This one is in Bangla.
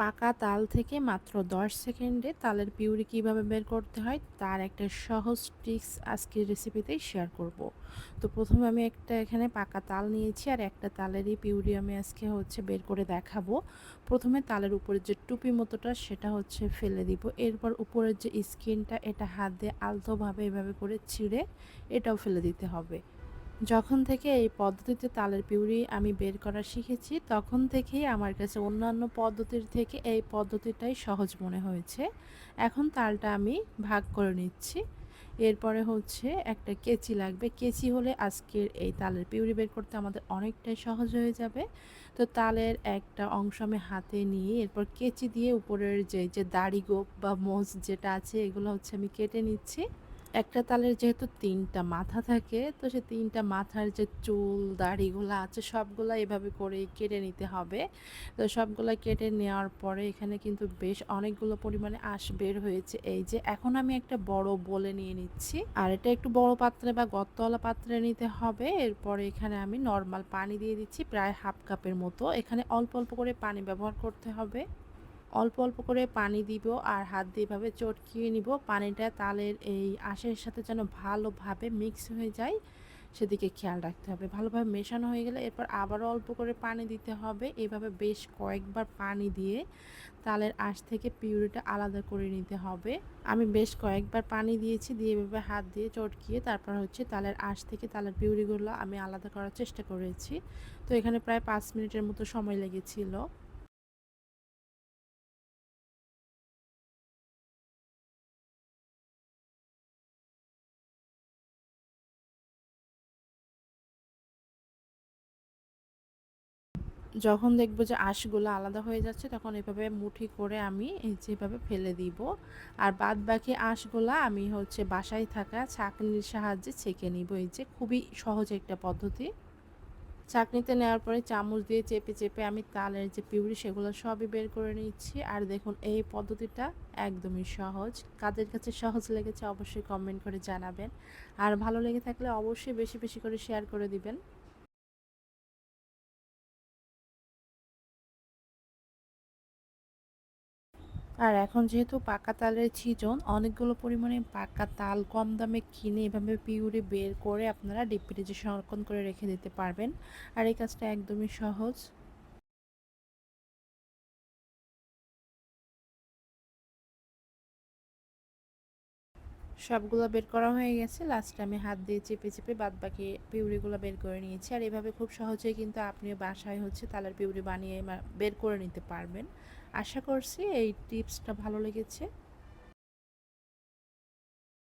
পাকা তাল থেকে মাত্র 10 সেকেন্ডে তালের পিউরি কীভাবে বের করতে হয়, তার একটা সহজ ট্রিক্স আজকের রেসিপিতেই শেয়ার করব। তো প্রথমে আমি একটা এখানে পাকা তাল নিয়েছি আর একটা তালেরই পিউরি আমি আজকে হচ্ছে বের করে দেখাবো। প্রথমে তালের উপরে যে টুপি মতোটা সেটা হচ্ছে ফেলে দিব। এরপর উপরের যে স্কিনটা এটা হাত দিয়ে আলতোভাবে এভাবে করে ছিঁড়ে এটাও ফেলে দিতে হবে। যখন থেকে এই পদ্ধতিতে তালের পিউরি আমি বের করা শিখেছি, তখন থেকেই আমার কাছে অন্যান্য পদ্ধতির থেকে এই পদ্ধতিটাই সহজ মনে হয়েছে। এখন তালটা আমি ভাগ করে নিচ্ছি। এরপরে হচ্ছে একটা কেচি লাগবে। কেচি হলে আজকের এই তালের পিউরি বের করতে আমাদের অনেকটাই সহজ হয়ে যাবে। তো তালের একটা অংশ আমি হাতে নিয়ে এরপর কেচি দিয়ে উপরের যে যে দাড়ি গোপ বা মোজ যেটা আছে, এগুলো হচ্ছে আমি কেটে নিচ্ছি। একটা তালের যেহেতু তিনটা মাথা থাকে, তো সে তিনটা মাথার যে চুল, দাড়িগুলো আছে, সবগুলা এভাবে করে কেটে নিতে হবে। তো সবগুলা কেটে নেওয়ার পরে এখানে কিন্তু বেশ অনেকগুলো পরিমাণে আঁশ বের হয়েছে। এই যে এখন আমি একটা বড় বলে নিয়ে নিচ্ছি। আর এটা একটু বড় পাত্রে বা গত্তওয়ালা পাত্রে নিতে হবে। এরপরে এখানে আমি নর্মাল পানি দিয়ে দিচ্ছি, প্রায় হাফ কাপের মতো। এখানে অল্প অল্প করে পানি ব্যবহার করতে হবে। অল্প অল্প করে পানি দিব আর হাত দিয়ে এভাবে চটকিয়ে নিব। পানিটা তালের এই আঁশের সাথে যেন ভালোভাবে মিক্স হয়ে যায়, সেদিকে খেয়াল রাখতে হবে। ভালোভাবে মেশানো হয়ে গেলে এরপর আবারও অল্প করে পানি দিতে হবে। এভাবে বেশ কয়েকবার পানি দিয়ে তালের আঁশ থেকে পিউরিটা আলাদা করে নিতে হবে। আমি বেশ কয়েকবার পানি দিয়েছি, দিয়ে এভাবে হাত দিয়ে চটকিয়ে তারপর হচ্ছে তালের আঁশ থেকে তালের পিউরিগুলো আমি আলাদা করার চেষ্টা করেছি। তো এখানে প্রায় পাঁচ মিনিটের মতো সময় লেগেছিল। যখন দেখব যে আঁশগুলো আলাদা হয়ে যাচ্ছে, তখন এভাবে মুঠি করে আমি যেভাবে ফেলে দিব। আর বাদ বাকি আঁশগুলো আমি হচ্ছে বাসায় থাকা ছাঁকনির সাহায্যে ছেঁকে নিব। এই যে খুবই সহজ একটা পদ্ধতি। চাকনিতে নেওয়ার পরে চামচ দিয়ে চেপে চেপে আমি তালের যে পিউরি সেগুলো সবই বের করে নিচ্ছি। আর দেখুন, এই পদ্ধতিটা একদমই সহজ। কাদের কাছে সহজ লেগেছে অবশ্যই কমেন্ট করে জানাবেন। আর ভালো লেগে থাকলে অবশ্যই বেশি বেশি করে শেয়ার করে দিবেন। আর এখন যেহেতু পাকা তালের সিজন অনেকগুলো পরিমাণে পাকা তাল কম দামে কিনে এভাবে পিউরে বের করে আপনারা ডিপ ফ্রিজে সংরক্ষণ করে রেখে দিতে পারবেন। আর এই কাজটা একদমই সহজ। সবগুলো বের করা হয়ে গেছে। লাস্টে আমি হাত দিয়ে চেপে চেপে বাদ বাকি পিউরিগুলো বের করে নিয়েছি। আর এভাবে খুব সহজেই কিন্তু আপনি বাসায় হচ্ছে তালের পিউরি বানিয়ে বের করে নিতে পারবেন। আশা করছি এই টিপসটা ভালো লেগেছে।